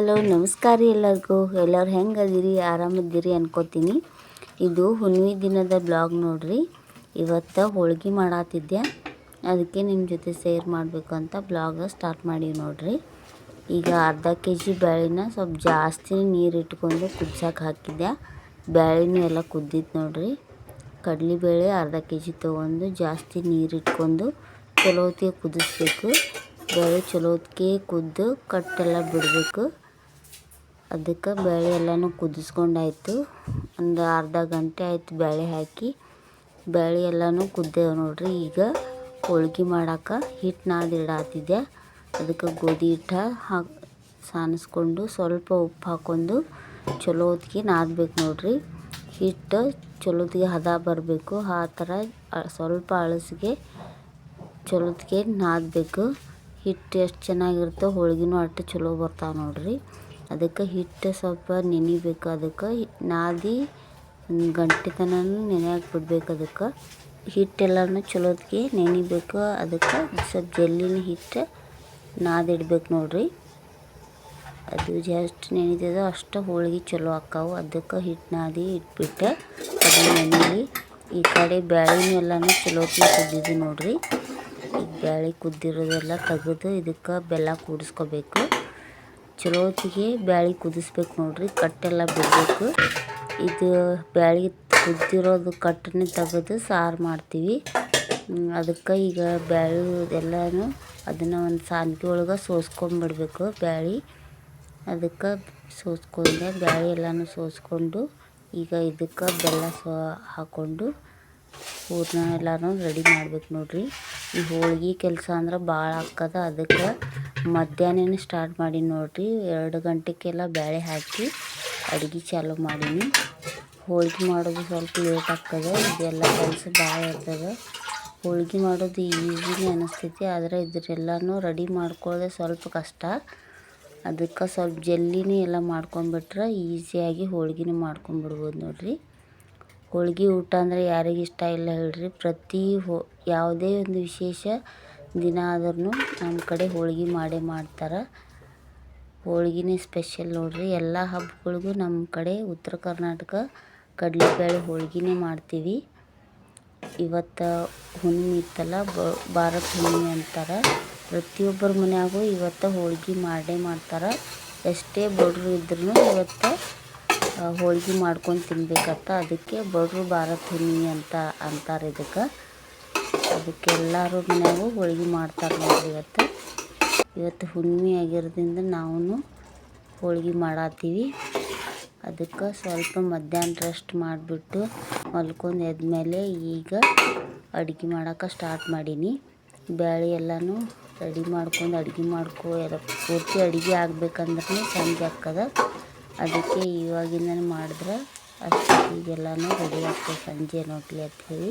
Hello, ನಮಸ್ಕಾರ ರೀ ಎಲ್ಲರಿಗೂ. ಎಲ್ಲರು ಹೆಂಗೆ ಅದೀರಿ? ಆರಾಮದಿರಿ ಅನ್ಕೋತೀನಿ. ಇದು ಹುಣ್ಣಿ ದಿನದ ಬ್ಲಾಗ್ ನೋಡ್ರಿ. ಇವತ್ತು ಹೋಳ್ಗೆ ಮಾಡತ್ತಿದ್ದೆ ಅದಕ್ಕೆ ನಿಮ್ಮ ಜೊತೆ ಸೇರ್ ಮಾಡಬೇಕು ಅಂತ ಬ್ಲಾಗ್ ಸ್ಟಾರ್ಟ್ ಮಾಡೀವಿ ನೋಡ್ರಿ. ಈಗ ಅರ್ಧ ಕೆ ಜಿ ಬೇಳೆನ ಸ್ವಲ್ಪ ಜಾಸ್ತಿ ನೀರು ಇಟ್ಕೊಂಡು ಕುದ್ಸಕ್ಕೆ ಹಾಕಿದ್ದೆ. ಬೇಳೆನೂ ಎಲ್ಲ ಕುದ್ದಿತ್ತು ನೋಡ್ರಿ. ಕಡಲೆಬೇಳೆ ಅರ್ಧ ಕೆ ಜಿ ತೊಗೊಂಡು ಜಾಸ್ತಿ ನೀರು ಇಟ್ಕೊಂಡು ಚಲೋ ಹೊತ್ತಿಗೆ ಕುದಿಸ್ಬೇಕು. ಬೇಳೆ ಚಲೋ ಹೊತ್ತಿಗೆ ಕುದ್ದು ಕಟ್ಟೆಲ್ಲ ಬಿಡಬೇಕು. ಅದಕ್ಕೆ ಬೇಳೆ ಎಲ್ಲನೂ ಕುದಿಸ್ಕೊಂಡಾಯ್ತು. ಒಂದು ಅರ್ಧ ಗಂಟೆ ಆಯ್ತು ಬೇಳೆ ಹಾಕಿ. ಬೇಳೆ ಎಲ್ಲನೂ ಕುದ್ದೇವು ನೋಡ್ರಿ. ಈಗ ಹೋಳ್ಗೆ ಮಾಡಕ್ಕೆ ಹಿಟ್ಟು ನಾದಿಡಾತಿದ್ದೆ ಅದಕ್ಕೆ ಗೋಧಿ ಹಿಟ್ಟು ಹಾಕಿ ಸಾನಿಸ್ಕೊಂಡು ಸ್ವಲ್ಪ ಉಪ್ಪು ಹಾಕ್ಕೊಂಡು ಚಲೋ ಹೊತ್ತಿಗೆ ನಾದಬೇಕು ನೋಡ್ರಿ. ಹಿಟ್ಟು ಚಲೋತ್ತಿಗೆ ಹದ ಬರಬೇಕು. ಆ ಥರ ಸ್ವಲ್ಪ ಅಳಸಿಗೆ ಚಲೋತ್ತಿಗೆ ನಾದಬೇಕು. ಹಿಟ್ಟು ಎಷ್ಟು ಚೆನ್ನಾಗಿರುತ್ತೋ ಹೋಳ್ಗೆನೂ ಅಷ್ಟು ಚಲೋ ಬರ್ತಾವೆ ನೋಡ್ರಿ. ಅದಕ್ಕೆ ಹಿಟ್ಟು ಸ್ವಲ್ಪ ನೆನಿಬೇಕು. ಅದಕ್ಕೆ ನಾದಿ ಒಂದು ಗಂಟೆ ತನಕ ಬಿಡ್ಬೇಕು. ಅದಕ್ಕೆ ಹಿಟ್ಟೆಲ್ಲನೂ ಚಲೋತ್ಗೆ ನೆನಿಬೇಕು. ಅದಕ್ಕೆ ಸ್ವಲ್ಪ ಜಲ್ಲಿನ ಹಿಟ್ಟು ನಾದಿಡ್ಬೇಕು ನೋಡ್ರಿ. ಅದು ಎಷ್ಟು ನೆನಿತದೋ ಅಷ್ಟು ಹೋಳಿಗೆ ಚಲೋ ಆಕ್ಕಾವು. ಅದಕ್ಕೆ ಹಿಟ್ಟು ನಾದಿ ಇಟ್ಬಿಟ್ಟು ಅದು ನೆನೀಲಿ ಈ ಕಡೆ ಬ್ಯಾಳಿನೂ ಎಲ್ಲನೂ ಚಲೋತ್ಗೆ ಕುದ್ದಿದ್ದು ನೋಡ್ರಿ. ಈಗ ಬ್ಯಾಳಿ ಕುದ್ದಿರೋದೆಲ್ಲ ತೆಗೆದು ಇದಕ್ಕೆ ಬೆಲ್ಲ ಕೂಡಿಸ್ಕೋಬೇಕು. ಚಲೋ ಬ್ಯಾಳಿ ಕುದಿಸ್ಬೇಕು ನೋಡ್ರಿ, ಕಟ್ಟೆಲ್ಲ ಬಿಡಬೇಕು. ಇದು ಬ್ಯಾಳಿ ಕುದ್ದಿರೋದು ಕಟ್ಟನ್ನು ತೆಗೆದು ಸಾರು ಮಾಡ್ತೀವಿ. ಅದಕ್ಕೆ ಈಗ ಬ್ಯಾಳಿ ಎಲ್ಲನೂ ಅದನ್ನು ಒಂದು ಸಾನ್ಕಿ ಒಳಗೆ ಸೋಸ್ಕೊಂಬಿಡ್ಬೇಕು ಬ್ಯಾಳಿ. ಅದಕ್ಕೆ ಸೋಸ್ಕೊಂಡೆ ಬ್ಯಾಳಿ ಎಲ್ಲನೂ ಸೋಸ್ಕೊಂಡು ಈಗ ಇದಕ್ಕೆ ಬೆಲ್ಲ ಸೋ ಹಾಕ್ಕೊಂಡು ಹೂರಣ ಎಲ್ಲನೂ ರೆಡಿ ಮಾಡ್ಬೇಕು ನೋಡ್ರಿ. ಈ ಹೋಳ್ಗೆ ಕೆಲಸ ಅಂದ್ರೆ ಭಾಳ ಆಕ್ಕದ, ಅದಕ್ಕೆ ಮಧ್ಯಾಹ್ನನೇ ಸ್ಟಾರ್ಟ್ ಮಾಡೀನಿ ನೋಡಿರಿ. ಎರಡು ಗಂಟೆಗೆಲ್ಲ ಬೇಳೆ ಹಾಕಿ ಅಡುಗೆ ಚಾಲು ಮಾಡೀನಿ. ಹೋಳ್ಗೆ ಮಾಡೋದು ಸ್ವಲ್ಪ ಲೇಟ್ ಆಗ್ತದೆ. ಇದೆಲ್ಲ ಕೆಲಸ ಭಾಳ ಇರ್ತದೆ. ಹೋಳ್ಗೆ ಮಾಡೋದು ಈಸಿನೇ ಅನ್ನಿಸ್ತೈತಿ ಆದರೆ ಇದ್ರೆಲ್ಲನೂ ರೆಡಿ ಮಾಡ್ಕೊಳ್ಳೋದೆ ಸ್ವಲ್ಪ ಕಷ್ಟ. ಅದಕ್ಕೆ ಸ್ವಲ್ಪ ಜಲ್ಲಿನೇ ಎಲ್ಲ ಮಾಡ್ಕೊಂಬಿಟ್ರೆ ಈಸಿಯಾಗಿ ಹೋಳ್ಗೆನೂ ಮಾಡ್ಕೊಂಬಿಡ್ಬೋದು ನೋಡ್ರಿ. ಹೋಳ್ಗೆ ಊಟ ಅಂದರೆ ಯಾರಿಗೆ ಇಷ್ಟ ಇಲ್ಲ ಹೇಳ್ರಿ. ಪ್ರತಿ ಹೋ ಯಾವುದೇ ಒಂದು ವಿಶೇಷ ದಿನ ಆದ್ರೂ ನಮ್ಮ ಕಡೆ ಹೋಳ್ಗೆ ಮಾಡೇ ಮಾಡ್ತಾರೆ. ಹೋಳ್ಗೆನೇ ಸ್ಪೆಷಲ್ ನೋಡಿರಿ. ಎಲ್ಲ ಹಬ್ಬಗಳಿಗೂ ನಮ್ಮ ಕಡೆ ಉತ್ತರ ಕರ್ನಾಟಕ ಕಡಲೆಬೇಳೆ ಹೋಳ್ಗೆನೇ ಮಾಡ್ತೀವಿ. ಇವತ್ತು ಹುಣ್ಣಿಮೆ ಇತ್ತಲ್ಲ ಭಾರತ ಹುಣ್ಣಿಮೆ ಅಂತಾರೆ. ಪ್ರತಿಯೊಬ್ಬರ ಮನೆಯಾಗೂ ಇವತ್ತು ಹೋಳ್ಗೆ ಮಾಡೇ ಮಾಡ್ತಾರೆ. ಎಷ್ಟೇ ಬಡರು ಇದ್ರೂ ಇವತ್ತು ಹೋಳ್ಗೆ ಮಾಡ್ಕೊಂಡು ತಿನ್ಬೇಕತ್ತ. ಅದಕ್ಕೆ ಬಡ್ರು ಭಾರತ ಹುಣ್ಣಿಮೆ ಅಂತ ಅಂತಾರೆ ಇದಕ್ಕೆ. ಅದಕ್ಕೆ ಎಲ್ಲರೂ ಮನ್ಯಾಗೂ ಹೋಳ್ಗೆ ಮಾಡ್ತಾರೆ ನೋಡ್ರಿ ಇವತ್ತು. ಇವತ್ತು ಹುಣ್ಣಿಮೆ ಆಗಿರೋದ್ರಿಂದ ನಾವು ಹೋಳ್ಗೆ ಮಾಡತ್ತೀವಿ ಅದಕ್ಕೆ ಸ್ವಲ್ಪ ಮಧ್ಯಾಹ್ನ ರೆಸ್ಟ್ ಮಾಡಿಬಿಟ್ಟು ಮಲ್ಕೊಂಡು ಎದ್ಮೇಲೆ ಈಗ ಅಡುಗೆ ಮಾಡೋಕೆ ಸ್ಟಾರ್ಟ್ ಮಾಡೀನಿ. ಬೇಳೆ ಎಲ್ಲನೂ ರೆಡಿ ಮಾಡ್ಕೊಂಡು ಅಡುಗೆ ಮಾಡ್ಕೊ, ಎಲ್ಲ ಪೂರ್ತಿ ಅಡುಗೆ ಆಗಬೇಕಂದ್ರೆ ಸಂಜೆ ಹಾಕದ ಅದಕ್ಕೆ ಇವಾಗಿಂದನೇ ಮಾಡಿದ್ರೆ ಅಷ್ಟು, ಈಗೆಲ್ಲನೂ ರೆಡಿ ಆಗ್ತದೆ ಸಂಜೆ ನೋಡ್ಲಿ ಅಂಥೇಳಿ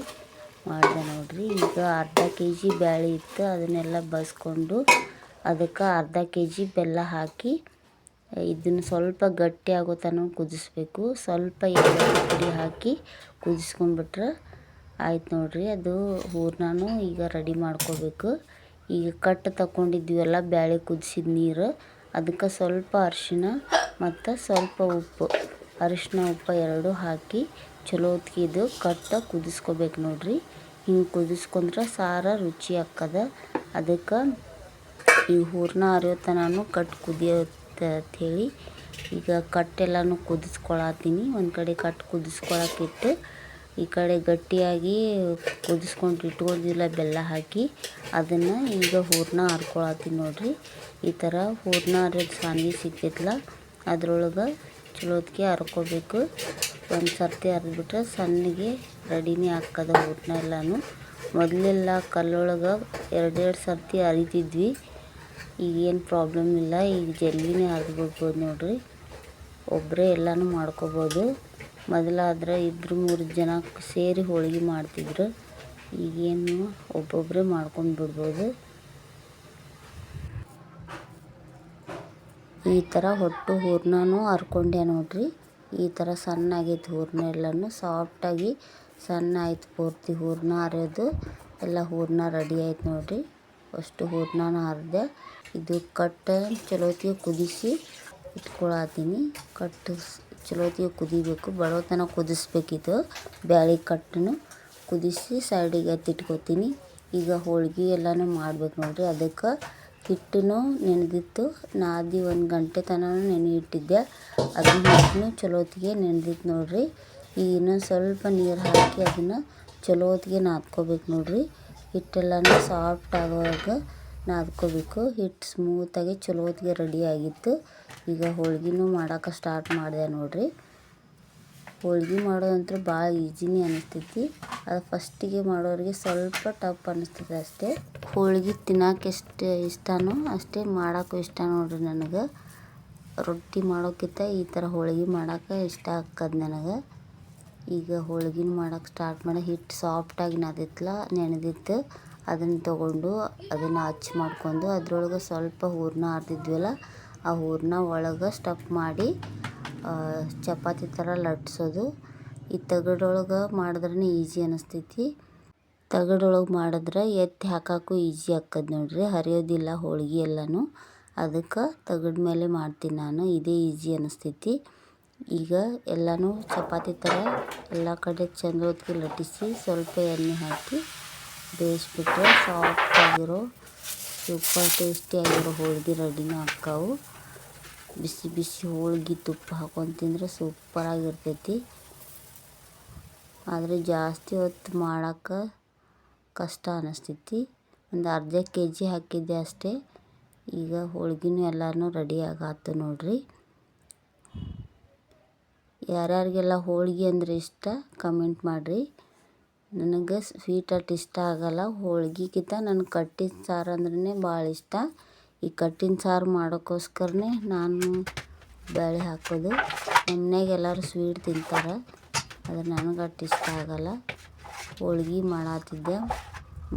ಮಾಡಿದೆ ನೋಡ್ರಿ. ಈಗ ಅರ್ಧ ಕೆ ಜಿ ಬ್ಯಾಳಿ ಇತ್ತು, ಅದನ್ನೆಲ್ಲ ಬಸ್ಕೊಂಡು ಅದಕ್ಕೆ ಅರ್ಧ ಕೆ ಜಿ ಬೆಲ್ಲ ಹಾಕಿ, ಇದನ್ನು ಸ್ವಲ್ಪ ಗಟ್ಟಿ ಆಗೋ ತನಕ ಕುದಿಸ್ಬೇಕು. ಸ್ವಲ್ಪ ಏಲಕ್ಕಿ ಪುಡಿ ಹಾಕಿ ಕುದಿಸ್ಕೊಂಡ್ಬಿಟ್ರೆ ಆಯ್ತು ನೋಡ್ರಿ. ಅದು ಹೂರ್ಣನೂ ಈಗ ರೆಡಿ ಮಾಡ್ಕೋಬೇಕು. ಈಗ ಕಟ್ ತಗೊಂಡಿದ್ವಲ್ಲ ಬ್ಯಾಳೆ ಕುದಿಸಿದ ನೀರು, ಅದಕ್ಕೆ ಸ್ವಲ್ಪ ಅರಿಶಿನ ಮತ್ತು ಸ್ವಲ್ಪ ಉಪ್ಪು ಅರಿಶಿನ ಉಪ್ಪು ಎರಡೂ ಹಾಕಿ ಚಲೋ ಹೊತ್ತಿಗೆ ಇದು ಕಟ್ಟ ಕುದಿಸ್ಕೋಬೇಕು ನೋಡ್ರಿ. ಹಿಂಗೆ ಕುದಿಸ್ಕೊಂಡ್ರೆ ಸಾರ ರುಚಿ ಆಕ್ಕದ ಅದಕ್ಕೆ ಈ ಹೂರ್ಣ ಅರಿಯೋ ಕಟ್ ಕುದಿಯತ್ತ ಅಂತ ಅಂಥೇಳಿ ಈಗ ಕಟ್ಟೆಲ್ಲನೂ ಕುದಿಸ್ಕೊಳತ್ತೀನಿ. ಒಂದು ಕಡೆ ಕಟ್ ಕುದಿಸ್ಕೊಳಕ್ಕಿಟ್ಟು ಈ ಕಡೆ ಗಟ್ಟಿಯಾಗಿ ಕುದಿಸ್ಕೊಂಡು ಇಟ್ಕೊಂಡಿಲ್ಲ ಬೆಲ್ಲ ಹಾಕಿ ಅದನ್ನು ಈಗ ಹೂರ್ಣ ಹರ್ಕೊಳತ್ತೀನಿ ನೋಡ್ರಿ. ಈ ಥರ ಹೂರ್ಣ ಅರಿಯೋದು ಸಾನ್ವಿ ಸಿಕ್ಕಿತ್ತಲ್ಲ ಅದ್ರೊಳಗೆ ಚಲೋತ್ಗೆ ಹರ್ಕೋಬೇಕು. ಒಂದು ಸರ್ತಿ ಅರ್ದ್ಬಿಟ್ರೆ ಸಣ್ಣಗೆ ರೆಡಿನೇ ಹಾಕೋದು ಊಟನ ಎಲ್ಲನೂ ಮೊದಲೆಲ್ಲ ಕಲ್ಲೊಳಗೆ ಎರಡೆರಡು ಸರ್ತಿ ಹರಿತಿದ್ವಿ. ಈಗೇನು ಪ್ರಾಬ್ಲಮ್ ಇಲ್ಲ, ಈಗ ಜಲ್ದಿನೇ ಹರಿದ್ಬಿಡ್ಬೋದು ನೋಡ್ರಿ. ಒಬ್ಬರೇ ಎಲ್ಲಾನು ಮಾಡ್ಕೋಬೋದು. ಮೊದಲಾದ್ರೆ ಇಬ್ಬರು ಮೂರು ಜನ ಸೇರಿ ಹೋಳಿಗೆ ಮಾಡ್ತಿದ್ರು. ಈಗೇನು ಒಬ್ಬೊಬ್ಬರೇ ಮಾಡ್ಕೊಂಡು ಬಿಡ್ಬೋದು. ಈ ಥರ ಹೊಟ್ಟು ಹೂರ್ಣನೂ ಹರ್ಕೊಂಡೆ ನೋಡ್ರಿ. ಈ ಥರ ಸಣ್ಣ ಆಗೈತೆ ಹೂರ್ಣ ಎಲ್ಲನೂ. ಸಾಫ್ಟಾಗಿ ಸಣ್ಣ ಆಯ್ತು ಪೂರ್ತಿ ಹೂರ್ಣ ಹರಿಯೋದು ಎಲ್ಲ ಹೂರ್ಣ ರೆಡಿ ಆಯ್ತು ನೋಡಿರಿ. ಅಷ್ಟು ಹೂರ್ಣನ ಹರಿದೆ ಇದು ಕಟ್ಟು ಚಲೋತ್ತಿಗೆ ಕುದಿಸಿ ಇಟ್ಕೊಳತ್ತೀನಿ. ಕಟ್ಟು ಚಲೋತ್ತಿಗೆ ಕುದಿಬೇಕು. ಬಡೋತನ ಕುದಿಸ್ಬೇಕಿದು ಬ್ಯಾಳಿ ಕಟ್ಟನ್ನು. ಕುದಿಸಿ ಸೈಡಿಗೆ ಎತ್ತಿಟ್ಕೊತೀನಿ. ಈಗ ಹೋಳ್ಗೆ ಎಲ್ಲನೂ ಮಾಡ್ಬೇಕು ನೋಡಿರಿ. ಅದಕ್ಕೆ ಹಿಟ್ಟನ್ನು ನೆನೆದಿತ್ತು. ನಾದಿ ಒಂದು ಗಂಟೆ ತನಕ ನೆನೆ ಇಟ್ಟಿದ್ದೆ ಅದನ್ನ ಚಲೋತ್ತಿಗೆ ನೆನೆದಿತ್ತು ನೋಡಿರಿ. ಈಗ ಇನ್ನೊಂದು ಸ್ವಲ್ಪ ನೀರು ಹಾಕಿ ಅದನ್ನು ಚಲೋತ್ತಿಗೆ ನಾದ್ಕೋಬೇಕು ನೋಡಿರಿ. ಹಿಟ್ಟೆಲ್ಲನೂ ಸಾಫ್ಟ್ ಆಗೋವಾಗ ನಾದ್ಕೋಬೇಕು. ಹಿಟ್ಟು ಸ್ಮೂತಾಗಿ ಚಲೋತ್ತಿಗೆ ರೆಡಿ ಆಗಿತ್ತು. ಈಗ ಹೋಳ್ಗೆನೂ ಮಾಡೋಕೆ ಸ್ಟಾರ್ಟ್ ಮಾಡಿದೆ ನೋಡಿರಿ. ಹೋಳ್ಗೆ ಮಾಡೋದಂತೂ ಭಾಳ ಈಜಿನೇ ಅನಿಸ್ತೈತಿ. ಅದು ಫಸ್ಟಿಗೆ ಮಾಡೋರಿಗೆ ಸ್ವಲ್ಪ ಟಫ್ ಅನಿಸ್ತದೆ ಅಷ್ಟೇ. ಹೋಳ್ಗೆ ತಿನ್ನಕ್ಕೆ ಎಷ್ಟು ಇಷ್ಟನೋ ಅಷ್ಟೇ ಮಾಡೋಕ್ಕೂ ಇಷ್ಟ ನೋಡಿರಿ ನನಗೆ. ರೊಟ್ಟಿ ಮಾಡೋಕ್ಕಿಂತ ಈ ಥರ ಹೋಳ್ಗೆ ಮಾಡೋಕ್ಕೆ ಇಷ್ಟ ಆಕ್ಕದ ನನಗೆ. ಈಗ ಹೋಳ್ಗೆನ ಮಾಡೋಕ್ಕೆ ಸ್ಟಾರ್ಟ್ ಮಾಡಿ ಹಿಟ್ಟು ಸಾಫ್ಟಾಗಿ ನಾದಿತ್ತಲ್ಲ ನೆನೆದಿತ್ತು. ಅದನ್ನು ತೊಗೊಂಡು ಅದನ್ನು ಹಚ್ ಮಾಡ್ಕೊಂಡು ಅದರೊಳಗೆ ಸ್ವಲ್ಪ ಹೂರಣ ಅರ್ದಿದ್ವಲ್ಲ ಆ ಹೂರ್ಣ ಒಳಗೆ ಸ್ಟಫ್ ಮಾಡಿ ಚಪಾತಿ ಥರ ಲಟ್ಸೋದು ಈ ತಗಡೊಳಗೆ ಮಾಡಿದ್ರೆ ಈಜಿ ಅನಿಸ್ತೈತಿ. ತಗಡೊಳಗೆ ಮಾಡಿದ್ರೆ ಎತ್ತಿ ಹಾಕೋಕ್ಕೂ ಈಜಿ ಆಕ್ಕದ ನೋಡ್ರಿ. ಹರಿಯೋದಿಲ್ಲ ಹೋಳಿಗೆ ಎಲ್ಲನೂ. ಅದಕ್ಕೆ ತಗಡ್ ಮೇಲೆ ಮಾಡ್ತೀನಿ ನಾನು. ಇದೇ ಈಜಿ ಅನಿಸ್ತೈತಿ. ಈಗ ಎಲ್ಲನೂ ಚಪಾತಿ ಥರ ಎಲ್ಲ ಕಡೆ ಚಂದ ಹೊತ್ತಿಗೆ ಲಟ್ಟಿಸಿ ಸ್ವಲ್ಪ ಎಣ್ಣೆ ಹಾಕಿ ಬೇಯಿಸ್ಬಿಟ್ರೆ ಸಾಫ್ಟಾಗಿರೋ ಸೂಪರ್ ಟೇಸ್ಟಿಯಾಗಿರೋ ಹೋಳಿಗೆ ರೆಡಿನೂ ಆಕ್ಕಾವು ಬಿಸಿ ಬಿಸಿ ಹೋಳ್ಗೆ ತುಪ್ಪ ಹಾಕೊಂಡು ತಿಂದರೆ ಸೂಪರಾಗಿರ್ತೈತಿ ಆದರೆ ಜಾಸ್ತಿ ಹೊತ್ತು ಮಾಡೋಕ್ಕೆ ಕಷ್ಟ ಅನ್ನಿಸ್ತೈತಿ ಒಂದು ಅರ್ಧ ಕೆ ಜಿ ಹಾಕಿದ್ದೆ ಅಷ್ಟೇ. ಈಗ ಹೋಳ್ಗೆನೂ ಎಲ್ಲನೂ ರೆಡಿ ಆಗಾತು ನೋಡಿರಿ. ಯಾರ್ಯಾರಿಗೆಲ್ಲ ಹೋಳ್ಗೆ ಅಂದರೆ ಇಷ್ಟ ಕಮೆಂಟ್ ಮಾಡಿರಿ. ನನಗೆ ಸ್ವೀಟ್ ಅಟ್ ಇಷ್ಟ ಆಗಲ್ಲ. ಹೋಳ್ಗೆಗಿಂತ ನನಗೆ ಕಟ್ಟಿದ ಸಾರು ಅಂದ್ರೆ ಭಾಳ ಇಷ್ಟ. ಈ ಕಟ್ಟಿನ ಸಾರು ಮಾಡೋಕ್ಕೋಸ್ಕರನೇ ನಾನು ಬೇಳೆ ಹಾಕೋದು. ಮನ್ಯಾಗ ಎಲ್ಲರೂ ಸ್ವೀಟ್ ತಿಂತಾರೆ, ಆದರೆ ನನಗೆ ಅಷ್ಟು ಇಷ್ಟ ಆಗಲ್ಲ. ಹೋಳ್ಗೆ ಮಾಡತ್ತಿದ್ದೆ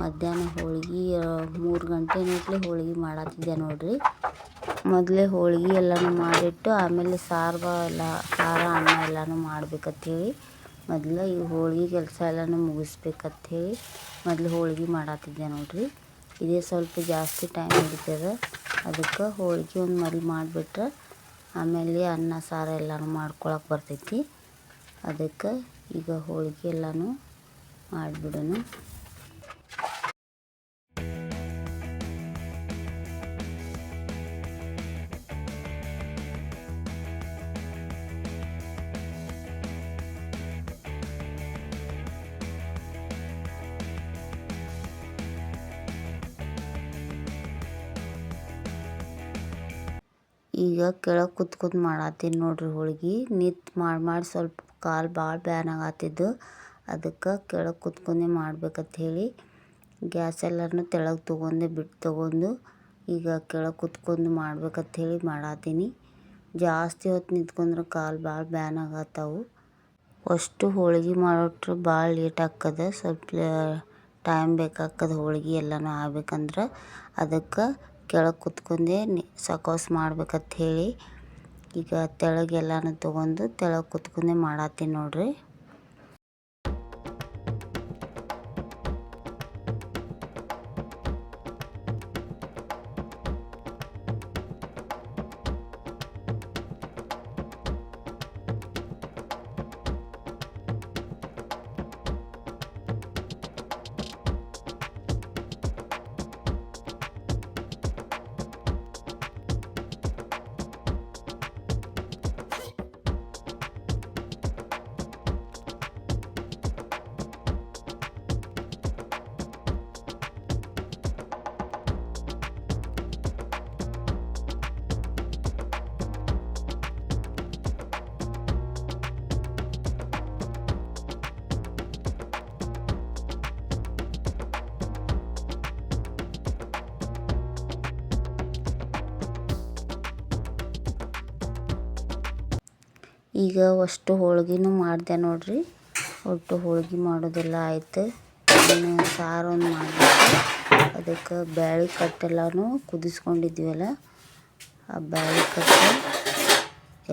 ಮಧ್ಯಾಹ್ನ ಹೋಳ್ಗೆ, ಮೂರು ಗಂಟೆ ಗಂಟ್ಲೆ ಹೋಳ್ಗೆ ಮಾಡತ್ತಿದ್ದೆ ನೋಡಿರಿ. ಮೊದಲೇ ಹೋಳ್ಗೆ ಎಲ್ಲನೂ ಮಾಡಿಟ್ಟು, ಆಮೇಲೆ ಸಾರು ಎಲ್ಲ, ಸಾರು, ಅನ್ನ ಎಲ್ಲನೂ ಮಾಡ್ಬೇಕಂಥೇಳಿ ಮೊದಲು ಈ ಹೋಳ್ಗೆ ಕೆಲಸ ಎಲ್ಲನೂ ಮುಗಿಸ್ಬೇಕಂತೇಳಿ ಮೊದಲು ಹೋಳ್ಗೆ ಮಾಡತ್ತಿದ್ದೆ ನೋಡಿರಿ. ಇದೇ, ಸ್ವಲ್ಪ ಜಾಸ್ತಿ ಟೈಮ್ ಹಿಡಿತದೆ. ಅದಕ್ಕೆ ಹೋಳಿಗೆ ಒಂದು ಮರಿ ಮಾಡಿಬಿಟ್ರೆ ಆಮೇಲೆ ಅನ್ನ, ಸಾರು ಎಲ್ಲನೂ ಮಾಡ್ಕೊಳಕ್ಕೆ ಬರ್ತೈತಿ. ಅದಕ್ಕೆ ಈಗ ಹೋಳಿಗೆ ಎಲ್ಲನೂ ಮಾಡಿಬಿಡೋಣ. ಈಗ ಕೆಳಗೆ ಕುತ್ ಮಾಡತ್ತೀನಿ ನೋಡ್ರಿ ಹೋಳ್ಗೆ ನಿಂತು ಮಾಡಿ ಮಾಡಿ ಸ್ವಲ್ಪ ಕಾಲು ಭಾಳ ಬ್ಯಾನ್ ಆಗತ್ತಿದ್ದು. ಅದಕ್ಕೆ ಕೆಳಗೆ ಕುತ್ಕೊಂಡೆ ಮಾಡ್ಬೇಕಂತ ಹೇಳಿ ಗ್ಯಾಸ್ ಎಲ್ಲರನ್ನೂ ತೆಳಗೆ ತೊಗೊಂಡೆ ಬಿಟ್ಟು ತೊಗೊಂಡು ಈಗ ಕೆಳಗೆ ಕುತ್ಕೊಂಡು ಮಾಡ್ಬೇಕಂತ ಹೇಳಿ ಮಾಡತ್ತೀನಿ. ಜಾಸ್ತಿ ಹೊತ್ತು ನಿಂತ್ಕೊಂಡ್ರೆ ಕಾಲು ಭಾಳ ಬ್ಯಾನ್ ಆಗತ್ತವು. ಅಷ್ಟು ಹೋಳ್ಗೆ ಮಾಡೋಟ್ರೆ ಭಾಳ ಲೇಟ್ ಆಗ್ತದ. ಸ್ವಲ್ಪ ಟೈಮ್ ಬೇಕಾಗ್ತದೆ ಹೋಳ್ಗೆ ಎಲ್ಲನೂ ಆಗ್ಬೇಕಂದ್ರೆ. ಅದಕ್ಕೆ ಕೆಳಗೆ ಕುತ್ಕೊಂಡೆ ಸಕೋಸ್ ಮಾಡ್ಬೇಕಂತ ಹೇಳಿ ಈಗ ತೆಳಗೆಲ್ಲನೂ ತೊಗೊಂಡು ತೆಳಗೆ ಕುತ್ಕೊಂಡೆ ಮಾಡತ್ತೀನಿ ನೋಡ್ರಿ. ಈಗ ಅಷ್ಟು ಹೋಳ್ಗೆನೂ ಮಾಡಿದೆ ನೋಡಿರಿ. ಒಟ್ಟು ಹೋಳ್ಗೆ ಮಾಡೋದೆಲ್ಲ ಆಯ್ತು. ಇನ್ನು ಒಂದು ಮಾಡಬೇಕು ಅದಕ್ಕೆ ಬ್ಯಾಳಿ ಕಟ್ಟೆಲ್ಲನೂ ಕುದಿಸ್ಕೊಂಡಿದ್ವಲ್ಲ, ಆ ಬ್ಯಾಳಿ ಕಟ್ಟು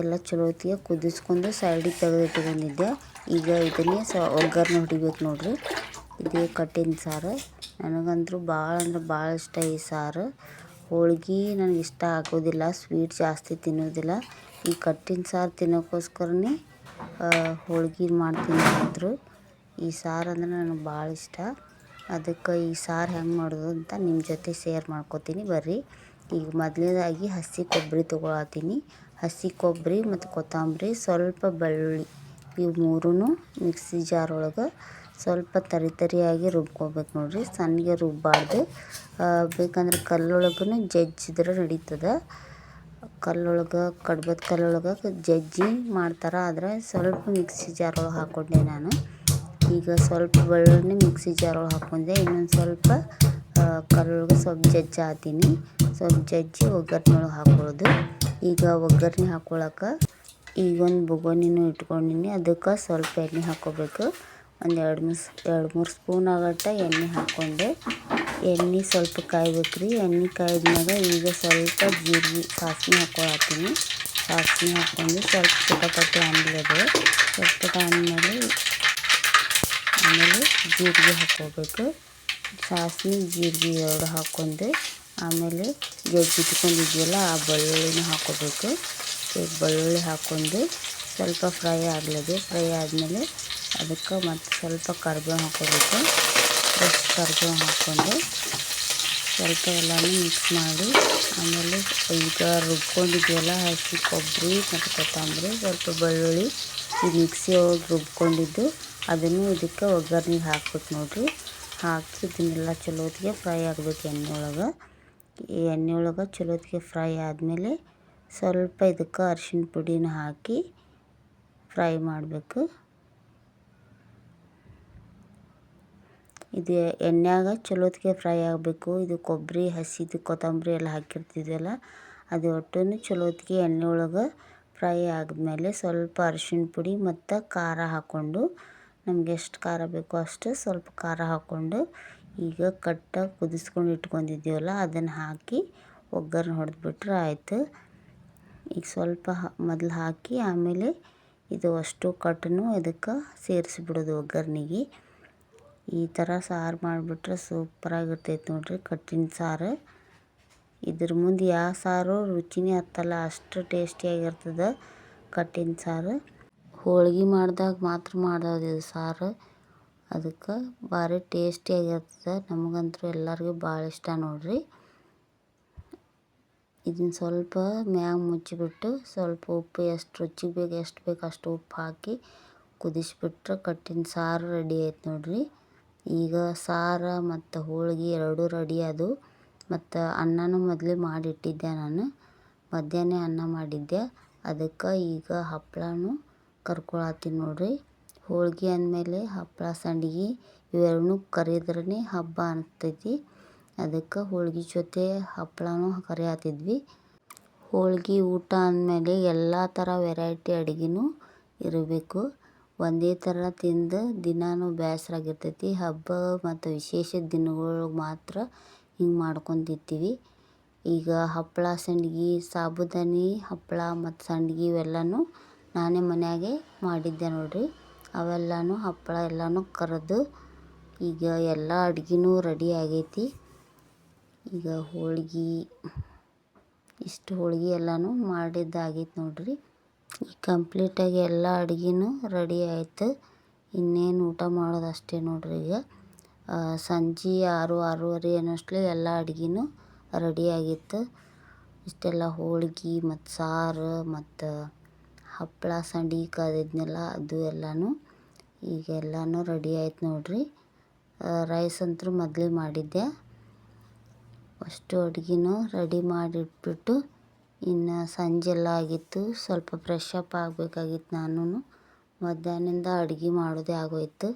ಎಲ್ಲ ಚಲೋತ್ತಿಗೆ ಕುದಿಸ್ಕೊಂಡು ಸೈಡಿಗೆ ತೆಗೆದಿಟ್ಕೊಂಡಿದ್ದೆ ಈಗ ಇದನ್ನೇ ಸ ಒಗ್ಗರಣೆ ಹೊಡಿಬೇಕು ನೋಡಿರಿ. ಇದೇ ಕಟ್ಟಿನ ಸಾರು. ನನಗಂತೂ ಭಾಳ ಅಂದ್ರೆ ಭಾಳ ಇಷ್ಟ ಈ ಸಾರು. ಹೋಳ್ಗೆ ನನಗೆ ಇಷ್ಟ ಆಗೋದಿಲ್ಲ, ಸ್ವೀಟ್ ಜಾಸ್ತಿ ತಿನ್ನೋದಿಲ್ಲ. ಈ ಕಟ್ಟಿನ ಸಾರು ತಿನ್ನೋಕ್ಕೋಸ್ಕರನೇ ಹೋಳ್ಗೆ ಮಾಡ್ತೀನಿ ಅಂದರು. ಈ ಸಾರು ಅಂದ್ರೆ ನನಗೆ ಭಾಳ ಇಷ್ಟ. ಅದಕ್ಕೆ ಈ ಸಾರು ಹೆಂಗೆ ಮಾಡೋದು ಅಂತ ನಿಮ್ಮ ಜೊತೆ ಶೇರ್ ಮಾಡ್ಕೊತೀನಿ ಬರ್ರಿ. ಈಗ ಮೊದಲನೇದಾಗಿ ಹಸಿ ಕೊಬ್ಬರಿ ತೊಗೊಳತ್ತೀನಿ. ಹಸಿ ಕೊಬ್ಬರಿ ಮತ್ತು ಕೊತ್ತಂಬರಿ, ಸ್ವಲ್ಪ ಬೆಳ್ಳುಳ್ಳಿ, ಇವು ಮೂರೂ ಮಿಕ್ಸಿ ಜಾರ್ ಒಳಗೆ ಸ್ವಲ್ಪ ತರಿ ತರಿಯಾಗಿ ರುಬ್ಕೊಬೇಕು ನೋಡಿರಿ. ಸಣ್ಣಗೆ ರುಬ್ಬಾರ್ದು. ಬೇಕಂದ್ರೆ ಕಲ್ಲೊಳಗೂ ಜಜ್ಜಿದ್ರೆ ನಡೀತದೆ. ಕಲ್ಲೊಳಗೆ, ಕಡ್ಬದ ಕಲ್ಲೊಳಗೆ ಜಜ್ಜಿ ಮಾಡ್ತಾರೆ. ಆದರೆ ಸ್ವಲ್ಪ ಮಿಕ್ಸಿ ಜಾರ್ ಒಳಗೆ ಹಾಕ್ಕೊಂಡೆ ನಾನು. ಈಗ ಸ್ವಲ್ಪ ಬೆಳ್ಳುಳ್ಳಿ ಮಿಕ್ಸಿ ಜಾರ್ ಒಳಗೆ ಹಾಕ್ಕೊಂಡೆ ಇನ್ನೊಂದು ಸ್ವಲ್ಪ ಕಲ್ಲೊಳಗೆ ಸ್ವಲ್ಪ ಜಜ್ಜಿ ಹಾಕ್ತೀನಿ ಸ್ವಲ್ಪ ಜಜ್ಜಿ ಒಗ್ಗರಣೆ ಒಳಗೆ ಹಾಕೊಳ್ಳೋದು. ಈಗ ಒಗ್ಗರಣೆ ಹಾಕ್ಕೊಳಕ್ಕೆ ಈಗ ಒಂದು ಬೊಗೋನಿನೂ ಇಟ್ಕೊಂಡಿನಿ. ಅದಕ್ಕೆ ಸ್ವಲ್ಪ ಎಣ್ಣೆ ಹಾಕ್ಕೋಬೇಕು ಒಂದು ಎರಡು ಮೂರು ಎರಡು ಮೂರು ಸ್ಪೂನ್ ಆಗಟ್ಟ ಎಣ್ಣೆ ಹಾಕ್ಕೊಂಡೆ ಎಣ್ಣೆ ಸ್ವಲ್ಪ ಕಾಯ್ಬೇಕು ರೀ ಎಣ್ಣೆ ಕಾಯ್ದ್ಮ್ಯಾಗ ಈಗ ಸ್ವಲ್ಪ ಜೀರಿಗೆ ಸಾಸಿವೆ ಹಾಕ್ಕೊಳತ್ತೀನಿ ಸಾಸಿವೆ ಹಾಕ್ಕೊಂಡು ಸ್ವಲ್ಪ ಚಿಟಪಟೆ ಅಂದ್ಲದು ಚಿಟಪಟ ಅಂದಮೇಲೆ ಆಮೇಲೆ ಜೀರಿಗೆ ಹಾಕ್ಕೋಬೇಕು. ಸಾಸಿವೆ, ಜೀರಿಗೆ ಎರಡು ಹಾಕ್ಕೊಂಡು ಆಮೇಲೆ ಜಜ್ಜಿಟ್ಕೊಂಡಿದ್ವಲ್ಲ ಆ ಬೆಳ್ಳುಳ್ಳಿನೂ ಹಾಕ್ಕೋಬೇಕು. ಈಗ ಬೆಳ್ಳುಳ್ಳಿ ಹಾಕ್ಕೊಂಡು ಸ್ವಲ್ಪ ಫ್ರೈ ಆಗ್ಲದು. ಫ್ರೈ ಆದಮೇಲೆ ಅದಕ್ಕೆ ಮತ್ತು ಸ್ವಲ್ಪ ಕರಿಬೇವು ಹಾಕ್ಕೋಬೇಕು. ಫ್ರೆಶ್ ಕರಿಬೇವು ಹಾಕ್ಕೊಂಡು ಸ್ವಲ್ಪ ಎಲ್ಲನೂ ಮಿಕ್ಸ್ ಮಾಡಿ, ಆಮೇಲೆ ಈಗ ರುಬ್ಕೊಂಡಿದ್ವಲ್ಲ ಹಸಿ ಕೊಬ್ಬರಿ ಮತ್ತು ಕೊತ್ತಂಬರಿ, ಸ್ವಲ್ಪ ಬೆಳ್ಳುಳ್ಳಿ ಈ ಮಿಕ್ಸಿ ಒಳಗೆ ರುಬ್ಕೊಂಡಿದ್ದು, ಅದನ್ನು ಇದಕ್ಕೆ ಒಗ್ಗರಣೆ ಹಾಕ್ಬೇಕು ನೋಡಿರಿ. ಹಾಕಿ ಇದನ್ನೆಲ್ಲ ಚಲೋತ್ತಿಗೆ ಫ್ರೈ ಆಗಬೇಕು ಎಣ್ಣೆ ಒಳಗೆ ಈ ಎಣ್ಣೆ ಒಳಗೆ ಚಲೋತ್ತಿಗೆ ಫ್ರೈ ಆದಮೇಲೆ ಸ್ವಲ್ಪ ಇದಕ್ಕೆ ಅರ್ಶಿನ ಪುಡಿನ ಹಾಕಿ ಫ್ರೈ ಮಾಡಬೇಕು. ಇದು ಎಣ್ಣೆಯಾಗ ಚಲೋ ಹೊತ್ತಿಗೆ ಫ್ರೈ ಆಗಬೇಕು. ಇದು ಕೊಬ್ಬರಿ ಹಸಿದು ಕೊತ್ತಂಬರಿ ಎಲ್ಲ ಹಾಕಿರ್ತಿದ್ವಲ್ಲ, ಅದು ಒಟ್ಟು ಚಲೋ ಹೊತ್ತಿಗೆ ಎಣ್ಣೆ ಒಳಗೆ ಫ್ರೈ ಆದಮೇಲೆ ಸ್ವಲ್ಪ ಅರ್ಶಿಣ ಪುಡಿ ಮತ್ತು ಖಾರ ಹಾಕ್ಕೊಂಡು ನಮ್ಗೆ ಎಷ್ಟು ಖಾರ ಬೇಕೋ ಅಷ್ಟು ಸ್ವಲ್ಪ ಖಾರ ಹಾಕ್ಕೊಂಡು ಈಗ ಕಟ್ಟಾಗಿ ಕುದಿಸ್ಕೊಂಡು ಇಟ್ಕೊಂಡಿದ್ದೀವಲ್ಲ, ಅದನ್ನು ಹಾಕಿ ಒಗ್ಗರಣೆ ಹೊಡೆದ್ಬಿಟ್ರೆ ಆಯಿತು. ಈಗ ಸ್ವಲ್ಪ ಮೊದಲು ಹಾಕಿ ಆಮೇಲೆ ಇದು ಅಷ್ಟು ಕಟ್ಟನ್ನು ಇದಕ್ಕೆ ಸೇರಿಸ್ಬಿಡೋದು ಒಗ್ಗರ್ಣೆಗೆ. ಈ ಥರ ಸಾರು ಮಾಡಿಬಿಟ್ರೆ ಸೂಪರಾಗಿರ್ತೈತೆ ನೋಡಿರಿ ಕಟ್ಟಿನ ಸಾರು. ಇದ್ರ ಮುಂದೆ ಯಾವ ಸಾರು ರುಚಿನೇ ಹತ್ತಲ್ಲ, ಅಷ್ಟು ಟೇಸ್ಟಿಯಾಗಿರ್ತದೆ ಕಟ್ಟಿನ ಸಾರು. ಹೋಳ್ಗೆ ಮಾಡಿದಾಗ ಮಾತ್ರ ಮಾಡೋದು ಇದು ಸಾರು. ಅದಕ್ಕೆ ಭಾರಿ ಟೇಸ್ಟಿಯಾಗಿರ್ತದೆ, ನಮಗಂತೂ ಎಲ್ಲರಿಗೂ ಭಾಳ ಇಷ್ಟ ನೋಡ್ರಿ. ಇದನ್ನು ಸ್ವಲ್ಪ ಮ್ಯಾಗ ಮುಚ್ಚಿಬಿಟ್ಟು ಸ್ವಲ್ಪ ಉಪ್ಪು, ಎಷ್ಟು ರುಚಿಗೆ ಬೇಕು, ಎಷ್ಟು ಬೇಕು ಅಷ್ಟು ಉಪ್ಪು ಹಾಕಿ ಕುದಿಸ್ಬಿಟ್ರೆ ಕಟ್ಟಿನ ಸಾರು ರೆಡಿ ಆಯ್ತು ನೋಡಿರಿ. ಈಗ ಸಾರು ಮತ್ತು ಹೋಳ್ಗೆ ಎರಡೂ ರೆಡಿ ಅದು. ಮತ್ತು ಅನ್ನನೂ ಮೊದಲೇ ಮಾಡಿಟ್ಟಿದ್ದೆ ನಾನು. ಮಧ್ಯಾಹ್ನ ಅನ್ನ ಮಾಡಿದ್ದೆ. ಅದಕ್ಕೆ ಈಗ ಹಪ್ಪಳನೂ ಕರ್ಕೊಳತ್ತೀನಿ ನೋಡಿರಿ. ಹೋಳ್ಗೆ ಅಂದಮೇಲೆ ಹಪ್ಪಳ ಸಂಡ್ಗೆ ಇವೆರಡನ್ನೂ ಕರಿದ್ರೇ ಹಬ್ಬ ಅನಿಸ್ತೈತಿ. ಅದಕ್ಕೆ ಹೋಳ್ಗೆ ಜೊತೆ ಹಪ್ಪಳನೂ ಕರಿಯತ್ತಿದ್ವಿ ಹೋಳ್ಗೆ ಊಟ ಅಂದಮೇಲೆ ಎಲ್ಲ ಥರ ವೆರೈಟಿ ಅಡುಗೆನೂ ಇರಬೇಕು. ಒಂದೇ ಥರ ತಿಂದು ದಿನಾನೂ ಬೇಸರಾಗಿರ್ತೈತಿ ಹಬ್ಬ ಮತ್ತು ವಿಶೇಷ ದಿನಗಳಿಗೆ ಮಾತ್ರ ಹಿಂಗೆ ಮಾಡ್ಕೊಂಡು ಈಗ ಹಪ್ಪಳ ಸಂಡ್ಗೆ, ಸಾಬುದಾನಿ ಹಪ್ಪಳ ಮತ್ತು ಸಂಡ್ಗೆ ಇವೆಲ್ಲನೂ ನಾನೇ ಮನೆಯಾಗೆ ಮಾಡಿದ್ದೆ ನೋಡಿರಿ. ಅವೆಲ್ಲನೂ ಹಪ್ಪಳ ಎಲ್ಲನೂ ಕರೆದು ಈಗ ಎಲ್ಲ ಅಡ್ಗೆನೂ ರೆಡಿ ಆಗೈತಿ. ಈಗ ಹೋಳ್ಗೆ, ಇಷ್ಟು ಹೋಳ್ಗೆ ಎಲ್ಲನೂ ಮಾಡಿದ್ದಾಗೈತೆ ನೋಡಿರಿ. ಕಂಪ್ಲೀಟಾಗಿ ಎಲ್ಲ ಅಡ್ಗೆನೂ ರೆಡಿ ಆಯಿತು. ಇನ್ನೇನು ಊಟ ಮಾಡೋದು ಅಷ್ಟೇ ನೋಡಿರಿ ಈಗ. ಸಂಜೆ ಆರು, ಆರೂವರೆ ಅನ್ನೋಷ್ಟರಲ್ಲಿ ಎಲ್ಲ ಅಡ್ಗೆನೂ ರೆಡಿ ಆಗಿತ್ತು. ಇಷ್ಟೆಲ್ಲ ಹೋಳ್ಗೆ ಮತ್ತು ಸಾರು ಮತ್ತು ಹಪ್ಪಳ ಸಂಡಿ ಕಾದಿದ್ನೆಲ್ಲ ಅದು ಎಲ್ಲನೂ ಈಗ ಎಲ್ಲನೂ ರೆಡಿ ಆಯ್ತು ನೋಡಿರಿ. ರೈಸ್ ಅಂತೂ ಮೊದಲೇ ಮಾಡಿದ್ದೆ. ಅಷ್ಟು ಅಡ್ಗೆನೂ ರೆಡಿ ಮಾಡಿಟ್ಬಿಟ್ಟು ಇನ್ನು ಸಂಜೆಲ್ಲ ಆಗಿತ್ತು. ಸ್ವಲ್ಪ ಫ್ರೆಶ್ ಅಪ್ ಆಗಬೇಕಾಗಿತ್ತು ನಾನು ಮಧ್ಯಾಹ್ನದಿಂದ ಅಡುಗೆ ಮಾಡೋದೇ ಆಗೋಯ್ತು.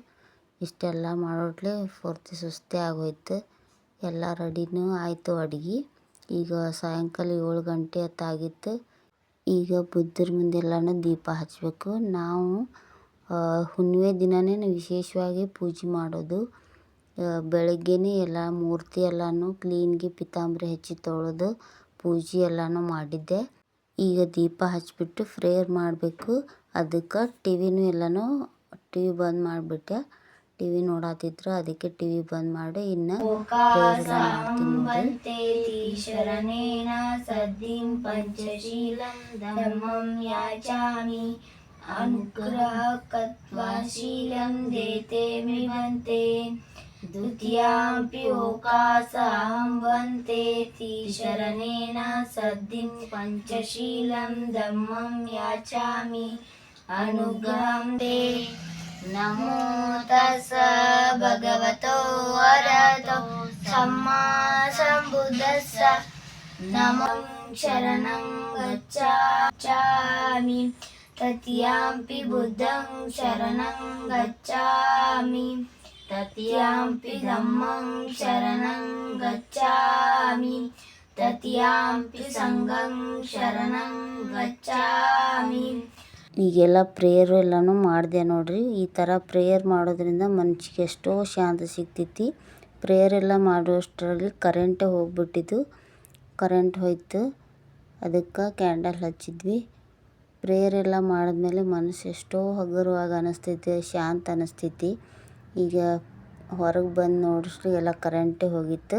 ಇಷ್ಟೆಲ್ಲ ಮಾಡೋಟ್ಲೆ ಪೂರ್ತಿ ಸುಸ್ತೇ ಆಗೋಯ್ತು. ಎಲ್ಲ ರೆಡಿನೂ ಆಯಿತು ಅಡುಗೆ. ಈಗ ಸಾಯಂಕಾಲ ಏಳು ಗಂಟೆ ಹೊತ್ತಾಗಿತ್ತು. ಈಗ ಬುದ್ಧರ ಮುಂದೆಲ್ಲನೂ ದೀಪ ಹಚ್ಚಬೇಕು ನಾವು ಹುಣ್ಣಿಮೆ ದಿನವೇ ವಿಶೇಷವಾಗಿ ಪೂಜೆ ಮಾಡೋದು. ಬೆಳಗ್ಗೆನೇ ಎಲ್ಲ ಮೂರ್ತಿ ಎಲ್ಲನೂ ಕ್ಲೀನ್ಗೆ ಪಿತಾಂಬರಿ ಹಚ್ಚಿ ತೊಳೆದು ಪೂಜೆ ಎಲ್ಲನೂ ಮಾಡಿದ್ದೆ. ಈಗ ದೀಪ ಹಚ್ಚಿಬಿಟ್ಟು ಫ್ರೇರ್ ಮಾಡಬೇಕು. ಅದಕ್ಕೆ ಟಿ ವಿನೂ ಎಲ್ಲನೂ ಟಿ ವಿ ಬಂದ್ ಮಾಡಿಬಿಟ್ಟೆ. ಟಿ ವಿ ನೋಡತ್ತಿದ್ರು ಅದಕ್ಕೆ ಟಿ ವಿ ಬಂದ್ ಮಾಡಿ ಇನ್ನು ಅನುಗ್ರಹ ಕತ್ವಾ ಶೀಲಂ ದೇತೆ अनुग्रह कत्वा शीलं देते विभन्ते द्वितीयाम्पि ओकासाहं वन्तेति शरणेन सद्धिं पञ्चशीलं धम्मं याचामि अनुग्रहं ते नमो तस् भगवतो वरदो सम्मा सम्बुद्धस्स नमो शरणं गच्छामि तृतीयाम्पि बुद्धं शरणं गच्छामि तृतीयाम्पि धम्मं शरणं गच्छामि तृतीयाम्पि सङ्गं शरणं गच्छामि ಈಗೆಲ್ಲ ಪ್ರೇಯರು ಎಲ್ಲನೂ ಮಾಡಿದೆ ನೋಡ್ರಿ ಈ ಥರ ಪ್ರೇಯರ್ ಮಾಡೋದ್ರಿಂದ ಮನ್ಸಿಗೆ ಎಷ್ಟೋ ಶಾಂತಿ ಸಿಗ್ತೈತಿ ಪ್ರೇಯರ್ ಎಲ್ಲ ಮಾಡೋಷ್ಟರಲ್ಲಿ ಕರೆಂಟೇ ಹೋಗ್ಬಿಟ್ಟಿದ್ದು ಕರೆಂಟ್ ಹೋಯ್ತು ಅದಕ್ಕೆ ಕ್ಯಾಂಡಲ್ ಹಚ್ಚಿದ್ವಿ ಪ್ರೇಯರ್ ಎಲ್ಲ ಮಾಡಿದ್ಮೇಲೆ ಮನಸ್ಸು ಎಷ್ಟೋ ಹಗುರವಾಗಿ ಅನಿಸ್ತೈತಿ ಶಾಂತ ಅನಿಸ್ತೈತಿ ಈಗ ಹೊರಗೆ ಬಂದು ನೋಡಿಸ್ರಿ ಎಲ್ಲ ಕರೆಂಟೇ ಹೋಗಿತ್ತು.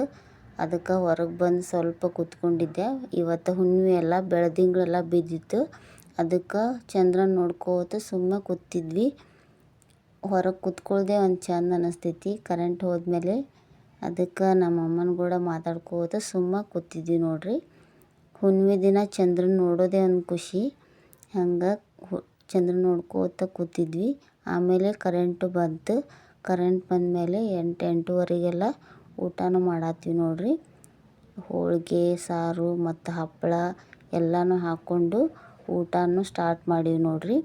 ಅದಕ್ಕೆ ಹೊರಗೆ ಬಂದು ಸ್ವಲ್ಪ ಕೂತ್ಕೊಂಡಿದ್ದೆ. ಇವತ್ತು ಹುಣ್ಣಿಮೆ ಎಲ್ಲ ಬೆಳದಿಂಗಳೆಲ್ಲ ಬಿದ್ದಿತ್ತು. ಅದಕ್ಕೆ ಚಂದ್ರನ ನೋಡ್ಕೋತ ಸುಮ್ಮನೆ ಕೂತಿದ್ವಿ. ಹೊರಗೆ ಕೂತ್ಕೊಳ್ದೆ ಒಂದು ಚಂದ ಅನ್ನಿಸ್ತೈತಿ ಕರೆಂಟ್ ಹೋದ್ಮೇಲೆ. ಅದಕ್ಕೆ ನಮ್ಮ ಅಮ್ಮನ ಕೂಡ ಮಾತಾಡ್ಕೋತ ಸುಮ್ಮನೆ ಕೂತಿದ್ವಿ ನೋಡ್ರಿ. ಹುಣ್ಣಿಮೆ ದಿನ ಚಂದ್ರನ ನೋಡೋದೇ ಒಂದು ಖುಷಿ. ಹಂಗೆ ಚಂದ್ರನ ನೋಡ್ಕೋತ ಕೂತಿದ್ವಿ. ಆಮೇಲೆ ಕರೆಂಟು ಬಂತು. ಕರೆಂಟ್ ಬಂದಮೇಲೆ ಎಂಟು, ಎಂಟೂವರೆಗೆಲ್ಲ ಊಟನೂ ಮಾಡತ್ತೀವಿ ನೋಡ್ರಿ. ಹೋಳಿಗೆ, ಸಾರು ಮತ್ತು ಹಪ್ಪಳ ಎಲ್ಲನೂ ಹಾಕ್ಕೊಂಡು ಊಟನೂ ಸ್ಟಾರ್ಟ್ ಮಾಡೀವಿ ನೋಡ್ರಿ.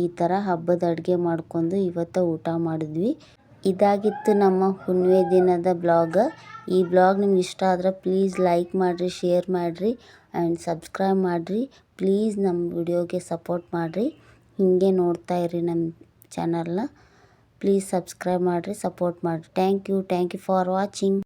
ಈ ಥರ ಹಬ್ಬದ ಅಡುಗೆ ಮಾಡ್ಕೊಂಡು ಇವತ್ತು ಊಟ ಮಾಡಿದ್ವಿ. ಇದಾಗಿತ್ತು ನಮ್ಮ ಹುಣ್ಣಿಮೆ ದಿನದ ಬ್ಲಾಗ್ ಈ ಬ್ಲಾಗ್ ನಿಮ್ಗೆ ಇಷ್ಟ ಆದ್ರೆ ಪ್ಲೀಸ್ ಲೈಕ್ ಮಾಡಿರಿ ಶೇರ್ ಮಾಡಿರಿ ಆ್ಯಂಡ್ ಸಬ್ಸ್ಕ್ರೈಬ್ ಮಾಡಿರಿ. ಪ್ಲೀಸ್ ನಮ್ಮ ವಿಡಿಯೋಗೆ ಸಪೋರ್ಟ್ ಮಾಡಿರಿ. ಹೀಗೆ ನೋಡ್ತಾ ಇರಿ ನಮ್ಮ ಚಾನಲ್ನ ಪ್ಲೀಸ್ ಸಬ್ಸ್ಕ್ರೈಬ್ ಮಾಡಿರಿ ಸಪೋರ್ಟ್ ಮಾಡಿರಿ. Thank you thank you for watching